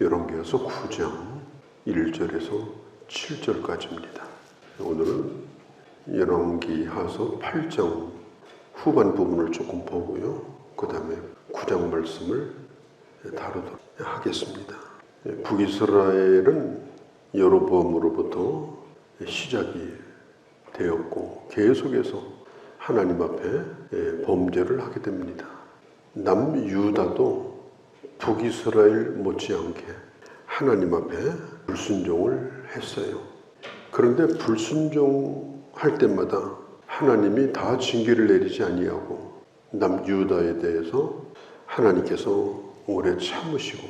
열왕기하서 9장 1절에서 7절까지입니다. 오늘은 열왕기 하서 8장 후반 부분을 조금 보고요. 그 다음에 9장 말씀을 다루도록 하겠습니다. 북이스라엘은 여로보암으로부터 시작이 되었고 계속해서 하나님 앞에 범죄를 하게 됩니다. 남유다도 북이스라엘 못지않게 하나님 앞에 불순종을 했어요. 그런데 불순종할 때마다 하나님이 다 징계를 내리지 아니하고 남유다에 대해서 하나님께서 오래 참으시고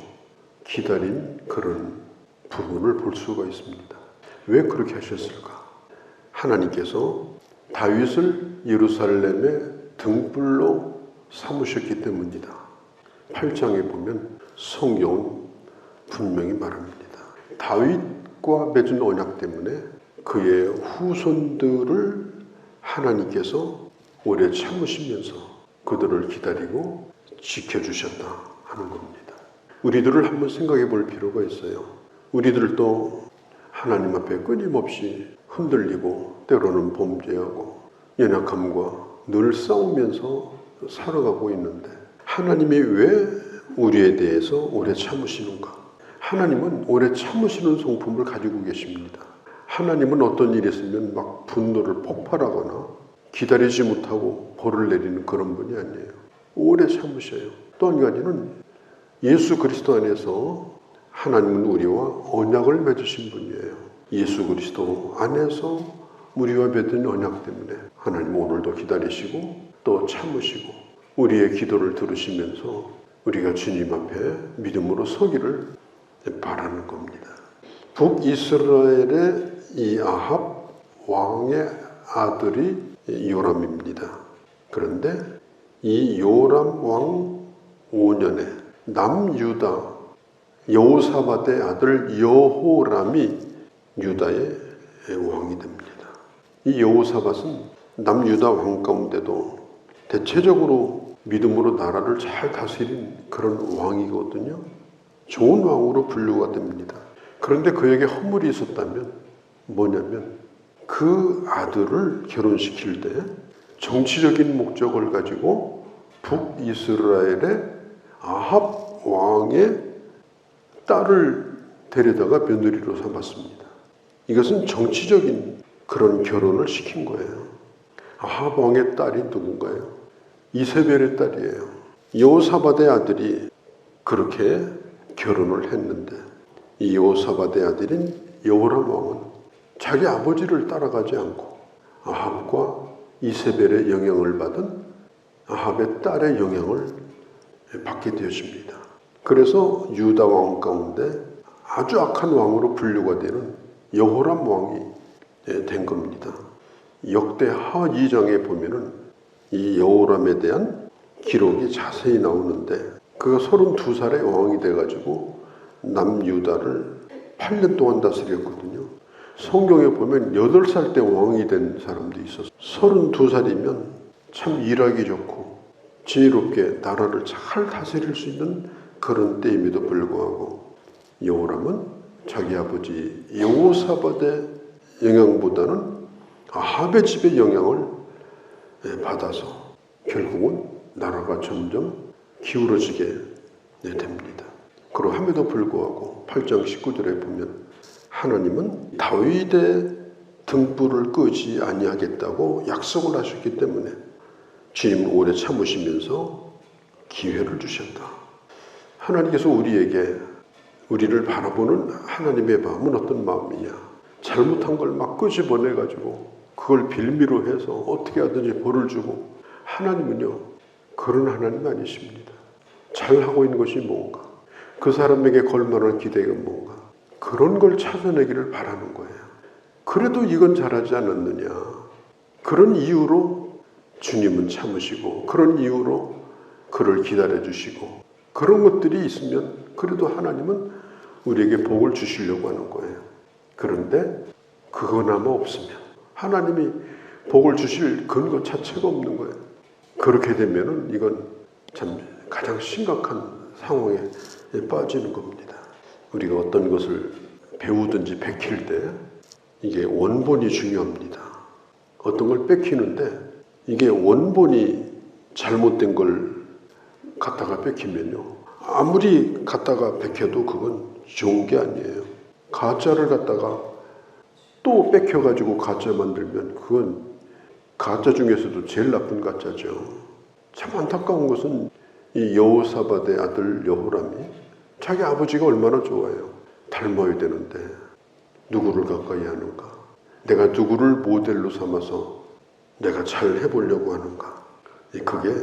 기다린 그런 부분을 볼 수가 있습니다. 왜 그렇게 하셨을까? 하나님께서 다윗을 예루살렘의 등불로 삼으셨기 때문이다. 8장에 보면 성경은 분명히 말합니다. 다윗과 맺은 언약 때문에 그의 후손들을 하나님께서 오래 참으시면서 그들을 기다리고 지켜주셨다 하는 겁니다. 우리들을 한번 생각해 볼 필요가 있어요. 우리들도 하나님 앞에 끊임없이 흔들리고 때로는 범죄하고 연약함과 늘 싸우면서 살아가고 있는데 하나님이 왜 우리에 대해서 오래 참으시는가? 하나님은 오래 참으시는 성품을 가지고 계십니다. 하나님은 어떤 일이 있으면 막 분노를 폭발하거나 기다리지 못하고 벌을 내리는 그런 분이 아니에요. 오래 참으셔요. 또 한 가지는 예수 그리스도 안에서 하나님은 우리와 언약을 맺으신 분이에요. 예수 그리스도 안에서 우리와 맺은 언약 때문에 하나님 오늘도 기다리시고 또 참으시고 우리의 기도를 들으시면서 우리가 주님 앞에 믿음으로 서기를 바라는 겁니다. 북이스라엘의 이 아합 왕의 아들이 요람입니다. 그런데 이 요람 왕 5년에 남유다 여호사밧의 아들 여호람이 유다의 왕이 됩니다. 이 여호사밧은 남유다 왕 가운데도 대체적으로 믿음으로 나라를 잘 다스린 그런 왕이거든요. 좋은 왕으로 분류가 됩니다. 그런데 그에게 허물이 있었다면 뭐냐면 그 아들을 결혼시킬 때 정치적인 목적을 가지고 북이스라엘의 아합 왕의 딸을 데려다가 며느리로 삼았습니다. 이것은 정치적인 그런 결혼을 시킨 거예요. 아합 왕의 딸이 누군가요? 이세벨의 딸이에요. 여호사밧의 아들이 그렇게 결혼을 했는데 이 여호사밧의 아들인 여호람 왕은 자기 아버지를 따라가지 않고 아합과 이세벨의 영향을 받은 아합의 딸의 영향을 받게 되었습니다. 그래서 유다 왕 가운데 아주 악한 왕으로 분류가 되는 여호람 왕이 된 겁니다. 역대 하 2장에 보면은 이 여호람에 대한 기록이 자세히 나오는데 그가 32살의 왕이 돼가지고 남유다를 8년 동안 다스렸거든요. 성경에 보면 8살 때 왕이 된 사람도 있었어요. 32살이면 참 일하기 좋고 지혜롭게 나라를 잘 다스릴 수 있는 그런 때임에도 불구하고 여호람은 자기 아버지 여호사밧의 영향보다는 아합의 집의 영향을 받아서 결국은 나라가 점점 기울어지게 됩니다. 그러함에도 불구하고 8장 19절에 보면 하나님은 다윗의 등불을 끄지 아니하겠다고 약속을 하셨기 때문에 주님은 오래 참으시면서 기회를 주셨다. 하나님께서 우리에게 우리를 바라보는 하나님의 마음은 어떤 마음이냐? 잘못한 걸 막 끄집어내 가지고 그걸 빌미로 해서 어떻게 하든지 벌을 주고 하나님은요 그런 하나님 아니십니다. 잘 하고 있는 것이 뭔가 그 사람에게 걸만한 기대가 뭔가 그런 걸 찾아내기를 바라는 거예요. 그래도 이건 잘하지 않았느냐. 그런 이유로 주님은 참으시고 그런 이유로 그를 기다려 주시고 그런 것들이 있으면 그래도 하나님은 우리에게 복을 주시려고 하는 거예요. 그런데 그거나마 없으면 하나님이 복을 주실 근거 자체가 없는 거예요. 그렇게 되면은 이건 참 가장 심각한 상황에 빠지는 겁니다. 우리가 어떤 것을 배우든지 베낄 때 이게 원본이 중요합니다. 어떤 걸 뺏기는데 이게 원본이 잘못된 걸 갖다가 뺏기면요. 아무리 갖다가 뺏겨도 그건 좋은 게 아니에요. 가짜를 갖다가 또 뺏겨가지고 가짜 만들면 그건 가짜 중에서도 제일 나쁜 가짜죠. 참 안타까운 것은 이 여호사밧의 아들 여호람이 자기 아버지가 얼마나 좋아요. 닮아야 되는데 누구를 가까이 하는가? 내가 누구를 모델로 삼아서 내가 잘 해보려고 하는가? 이 그게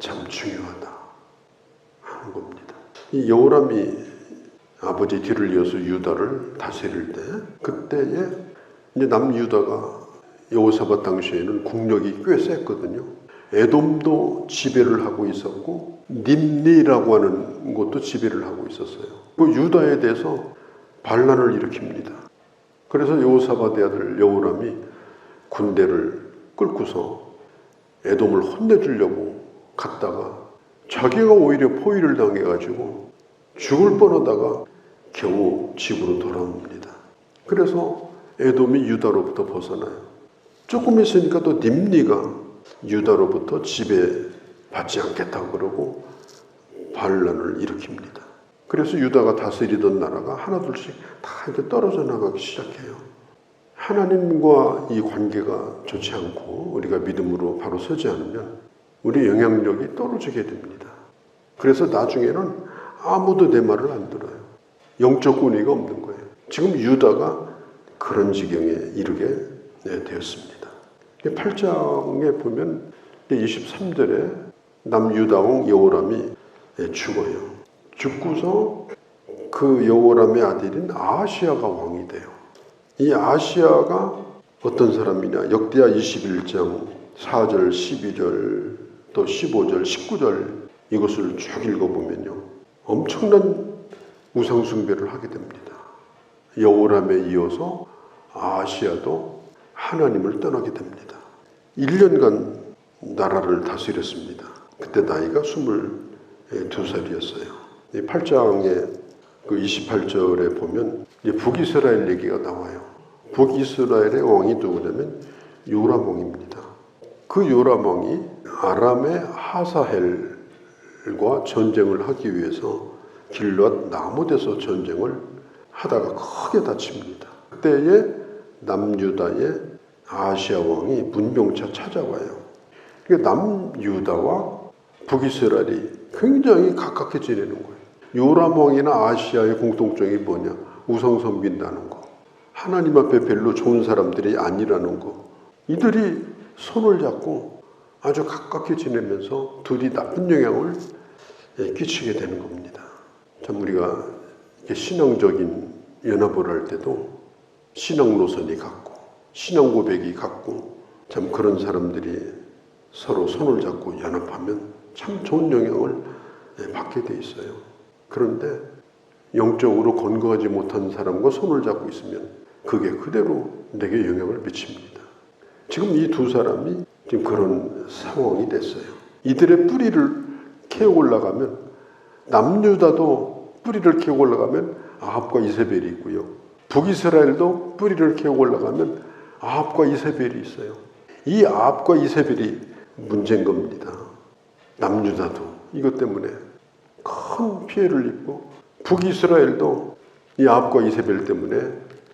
참 중요하다 하는 겁니다. 이 여호람이 아버지 뒤를 이어서 유다를 다스릴 때 그때에 이제 남유다가 여호사밧 당시에는 국력이 꽤 셌거든요. 에돔도 지배를 하고 있었고 님리라고 하는 곳도 지배를 하고 있었어요. 그 유다에 대해서 반란을 일으킵니다. 그래서 여호사밧의 아들 여호람이 군대를 끌고서 에돔을 혼내주려고 갔다가 자기가 오히려 포위를 당해가지고 죽을 뻔하다가 겨우 집으로 돌아옵니다. 그래서 에돔이 유다로부터 벗어나요. 조금 있으니까 또 님리가 유다로부터 지배받지 않겠다고 그러고 반란을 일으킵니다. 그래서 유다가 다스리던 나라가 하나둘씩 다 이렇게 떨어져 나가기 시작해요. 하나님과 이 관계가 좋지 않고 우리가 믿음으로 바로 서지 않으면 우리 영향력이 떨어지게 됩니다. 그래서 나중에는 아무도 내 말을 안 들어요. 영적 권위가 없는 거예요. 지금 유다가 그런 지경에 이르게 네, 되었습니다. 8장에 보면 23절에 남유다왕 여호람이 네, 죽어요. 죽고서 그 여호람의 아들인 아시아가 왕이 돼요. 이 아시아가 어떤 사람이냐? 역대하 21장 4절, 12절, 또 15절, 19절 이것을 쭉 읽어보면요. 엄청난 우상숭배를 하게 됩니다. 여호람에 이어서 아시아도 하나님을 떠나게 됩니다. 1년간 나라를 다스렸습니다. 그때 나이가 22살이었어요. 이 8장의 그 28절에 보면 북이스라엘 얘기가 나와요. 북이스라엘의 왕이 누구냐면 요람 왕입니다. 그 요람 왕이 아람의 하사헬과 전쟁을 하기 위해서 길앗 나못에서 전쟁을 하다가 크게 다칩니다. 그때에 남유다의 아시아 왕이 문병차 찾아와요. 남유다와 북이스라엘이 굉장히 가깝게 지내는 거예요. 요람 왕이나 아시아의 공통점이 뭐냐? 우상 섬긴다는 거. 하나님 앞에 별로 좋은 사람들이 아니라는 거. 이들이 손을 잡고 아주 가깝게 지내면서 둘이 나쁜 영향을 예, 끼치게 되는 겁니다. 참 우리가 신앙적인 연합을 할 때도 신앙 노선이 같고 신앙 고백이 같고 참 그런 사람들이 서로 손을 잡고 연합하면 참 좋은 영향을 예, 받게 돼 있어요. 그런데 영적으로 건강하지 못한 사람과 손을 잡고 있으면 그게 그대로 내게 영향을 미칩니다. 지금 이 두 사람이 지금 그런 상황이 됐어요. 이들의 뿌리를 캐어 올라가면 남유다도 뿌리를 캐어 올라가면 아합과 이세벨이 있고요. 북이스라엘도 뿌리를 캐어 올라가면 아합과 이세벨이 있어요. 이 아합과 이세벨이 문제인 겁니다. 남유다도 이것 때문에 큰 피해를 입고 북이스라엘도 이 아합과 이세벨 때문에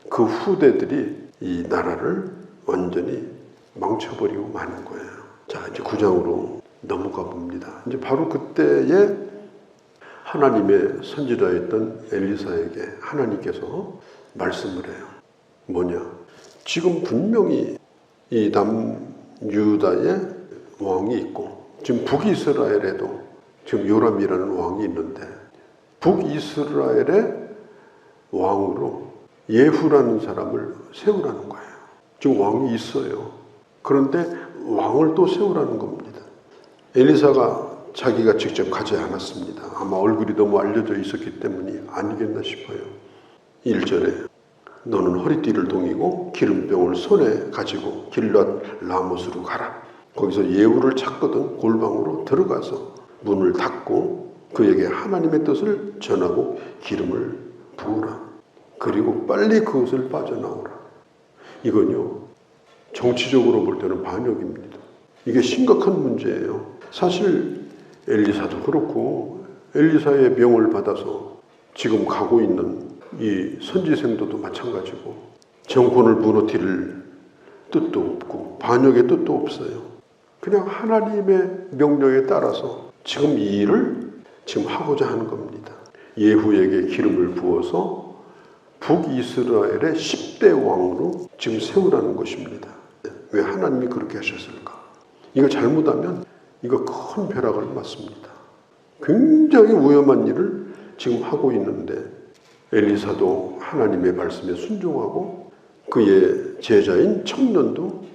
그 후대들이 이 나라를 완전히 망쳐버리고 마는 거예요. 자, 이제 구장으로 넘어가 봅니다. 이제 바로 그때에 하나님의 선지자였던 엘리사에게 하나님께서 말씀을 해요. 뭐냐? 지금 분명히 이 남유다의 왕이 있고 지금 북이스라엘에도 지금 요람이라는 왕이 있는데 북이스라엘의 왕으로 예후라는 사람을 세우라는 거예요. 지금 왕이 있어요. 그런데 왕을 또 세우라는 겁니다. 엘리사가 자기가 직접 가지 않았습니다. 아마 얼굴이 너무 알려져 있었기 때문이 아니겠나 싶어요. 1절에 너는 허리띠를 동이고 기름병을 손에 가지고 길랏 라못으로 가라. 거기서 예후를 찾거든 골방으로 들어가서 문을 닫고 그에게 하나님의 뜻을 전하고 기름을 부으라. 그리고 빨리 그것을 빠져나오라. 이건요, 정치적으로 볼 때는 반역입니다. 이게 심각한 문제예요. 사실 엘리사도 그렇고 엘리사의 명을 받아서 지금 가고 있는 이 선지생도도 마찬가지고 정권을 무너뜨릴 뜻도 없고 반역의 뜻도 없어요. 그냥 하나님의 명령에 따라서 지금 이 일을 지금 하고자 하는 겁니다. 예후에게 기름을 부어서 북이스라엘의 10대 왕으로 지금 세우라는 것입니다. 왜 하나님이 그렇게 하셨을까? 이거 잘못하면 이거 큰 벼락을 맞습니다. 굉장히 위험한 일을 지금 하고 있는데 엘리사도 하나님의 말씀에 순종하고 그의 제자인 청년도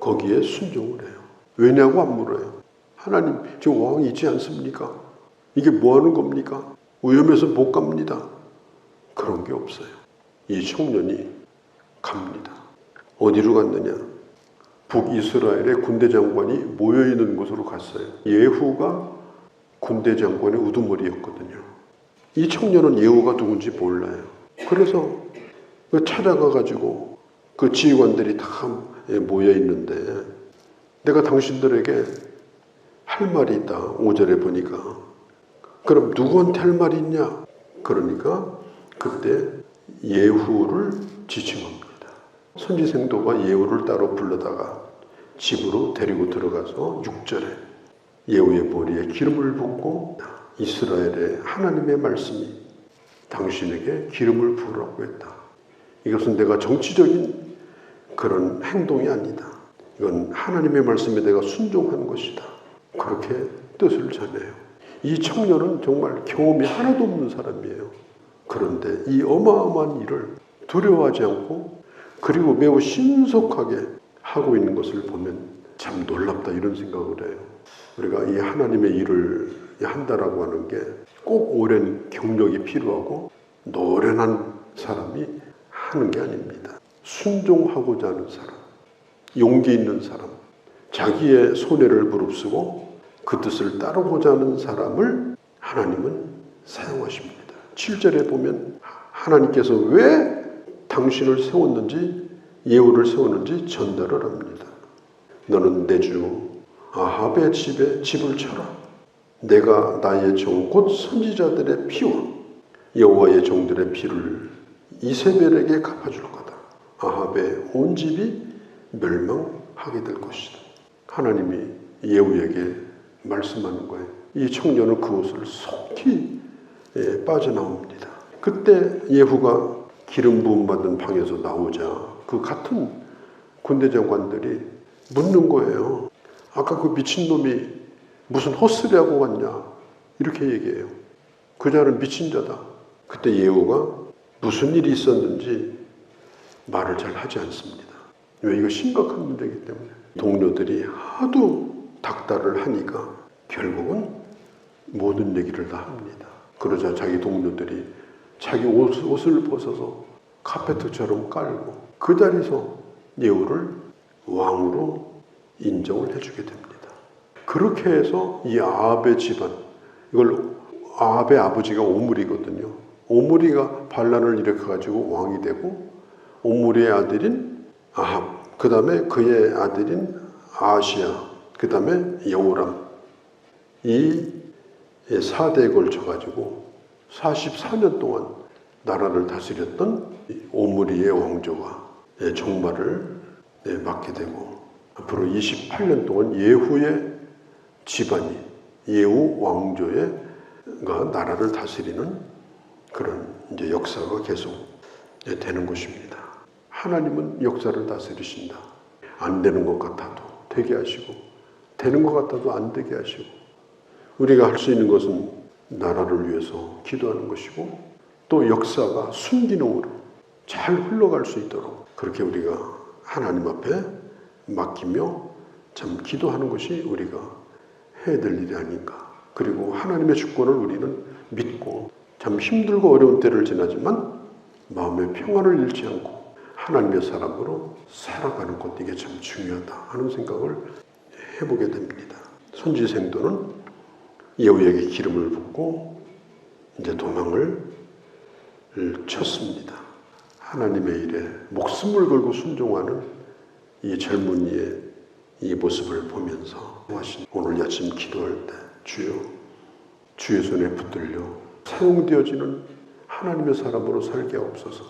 거기에 순종을 해요. 왜냐고 안 물어요. 하나님 지금 왕이 있지 않습니까? 이게 뭐 하는 겁니까? 위험해서 못 갑니다. 그런 게 없어요. 이 청년이 갑니다. 어디로 갔느냐? 북이스라엘의 군대 장관이 모여 있는 곳으로 갔어요. 예후가 군대 장관의 우두머리였거든요. 이 청년은 예후가 누군지 몰라요. 그래서 그 찾아가 가지고 그 지휘관들이 다 모여 있는데 내가 당신들에게 할 말이 있다. 5절에 보니까 그럼 누구한테 할 말이 있냐? 그러니까 그때 예후를 지칭합니다. 선지생도가 예후를 따로 불러다가 집으로 데리고 들어가서 6절에 예후의 머리에 기름을 붓고 이스라엘의 하나님의 말씀이 당신에게 기름을 부으라고 했다. 이것은 내가 정치적인 그런 행동이 아니다. 이건 하나님의 말씀에 내가 순종한 것이다. 그렇게 뜻을 전해요. 이 청년은 정말 경험이 하나도 없는 사람이에요. 그런데 이 어마어마한 일을 두려워하지 않고 그리고 매우 신속하게 하고 있는 것을 보면 참 놀랍다 이런 생각을 해요. 우리가 이 하나님의 일을 한다라고 하는 게 꼭 오랜 경력이 필요하고 노련한 사람이 하는 게 아닙니다. 순종하고자 하는 사람, 용기 있는 사람, 자기의 손해를 무릅쓰고 그 뜻을 따르고자 하는 사람을 하나님은 사용하십니다. 7절에 보면 하나님께서 왜 당신을 세웠는지 예우를 세웠는지 전달을 합니다. 너는 내 주 아합의 집에 집을 쳐라. 내가 나의 종 곧 선지자들의 피와 여호와의 종들의 피를 이세벨에게 갚아줄 거다. 아합의 온 집이 멸망하게 될 것이다. 하나님이 예후에게 말씀하는 거예요. 이 청년은 그것을 속히 예, 빠져나옵니다. 그때 예후가 기름 부음 받은 방에서 나오자 그 같은 군대 장관들이 묻는 거예요. 아까 그 미친놈이 무슨 헛소리 하고 갔냐 이렇게 얘기해요. 그 자는 미친 자다. 그때 예후가 무슨 일이 있었는지 말을 잘 하지 않습니다. 왜 이거 심각한 문제이기 때문에 동료들이 하도 닥달을 하니까 결국은 모든 얘기를 다 합니다. 그러자 자기 동료들이 자기 옷, 옷을 벗어서 카페트처럼 깔고 그 자리에서 예후를 왕으로 인정을 해주게 됩니다. 그렇게 해서 이 아합의 집안 이걸 아합의 아버지가 오므리거든요. 오므리가 반란을 일으켜 가지고 왕이 되고 오므리의 아들인 아합 그 다음에 그의 아들인 아시아 그 다음에 여호람 이 4대에 걸쳐 가지고 44년 동안 나라를 다스렸던 오므리의 왕조가 종말을 맞게 되고 앞으로 28년 동안 예후의 집안이 예후 왕조가 나라를 다스리는 그런 이제 역사가 계속 되는 것입니다. 하나님은 역사를 다스리신다. 안 되는 것 같아도 되게 하시고 되는 것 같아도 안 되게 하시고 우리가 할 수 있는 것은 나라를 위해서 기도하는 것이고 또 역사가 순기능으로 잘 흘러갈 수 있도록 그렇게 우리가 하나님 앞에 맡기며 참 기도하는 것이 우리가 해야 될 일이 아닌가. 그리고 하나님의 주권을 우리는 믿고 참 힘들고 어려운 때를 지나지만 마음의 평안을 잃지 않고 하나님의 사람으로 살아가는 것 이게 참 중요하다 하는 생각을 해보게 됩니다. 선지생도는 예후에게 기름을 붓고 이제 도망을 쳤습니다. 하나님의 일에 목숨을 걸고 순종하는 이 젊은이의 이 모습을 보면서 오늘 아침 기도할 때 주여 주의 손에 붙들려 사용되어지는 하나님의 사람으로 살게 하옵소서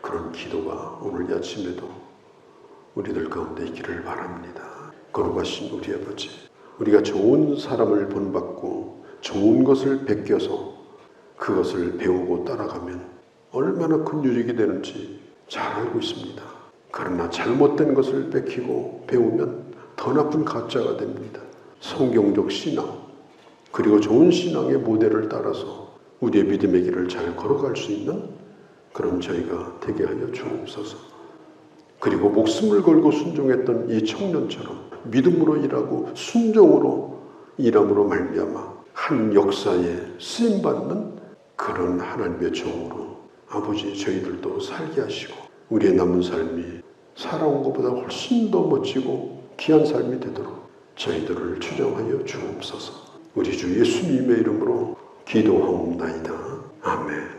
그런 기도가 오늘 아침에도 우리들 가운데 있기를 바랍니다. 거룩하신 우리 아버지 우리가 좋은 사람을 본받고 좋은 것을 베껴서 그것을 배우고 따라가면 얼마나 큰 유익이 되는지 잘 알고 있습니다. 그러나 잘못된 것을 뺏기고 배우면 더 나쁜 가짜가 됩니다. 성경적 신앙, 그리고 좋은 신앙의 모델을 따라서 우리의 믿음의 길을 잘 걸어갈 수 있는 그런 저희가 되게 하여 주옵소서. 그리고 목숨을 걸고 순종했던 이 청년처럼 믿음으로 일하고 순종으로 일함으로 말미암아 한 역사에 쓰임 받는 그런 하나님의 종으로 아버지 저희들도 살게 하시고 우리의 남은 삶이 살아온 것보다 훨씬 더 멋지고 귀한 삶이 되도록 저희들을 추정하여 주옵소서. 우리 주 예수님의 이름으로 기도하옵나이다. 아멘.